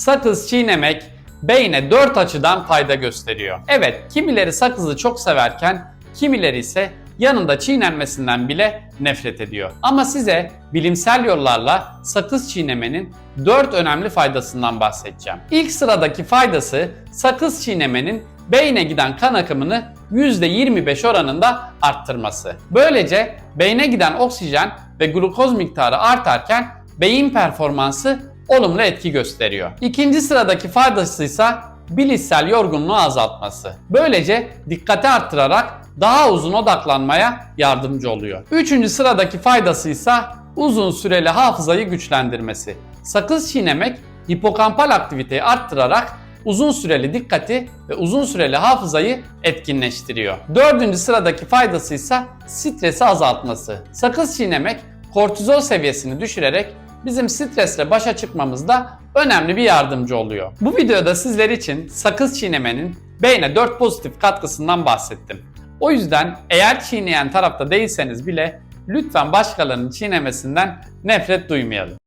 sakız çiğnemek beyne 4 açıdan fayda gösteriyor. Evet, kimileri sakızı çok severken kimileri ise yanında çiğnenmesinden bile nefret ediyor. Ama size bilimsel yollarla sakız çiğnemenin 4 önemli faydasından bahsedeceğim. İlk sıradaki faydası sakız çiğnemenin beyne giden kan akımını %25 oranında arttırması. Böylece beyne giden oksijen ve glukoz miktarı artarken beyin performansı olumlu etki gösteriyor. İkinci sıradaki faydası ise bilişsel yorgunluğu azaltması. Böylece dikkati arttırarak daha uzun odaklanmaya yardımcı oluyor. Üçüncü sıradaki faydası ise uzun süreli hafızayı güçlendirmesi. Sakız çiğnemek hipokampal aktiviteyi arttırarak uzun süreli dikkati ve uzun süreli hafızayı etkinleştiriyor. Dördüncü sıradaki faydası ise stresi azaltması. Sakız çiğnemek kortizol seviyesini düşürerek bizim stresle başa çıkmamızda önemli bir yardımcı oluyor. Bu videoda sizler için sakız çiğnemenin beyne 4 pozitif katkısından bahsettim. O yüzden eğer çiğneyen tarafta değilseniz bile lütfen başkalarının çiğnemesinden nefret duymayalım.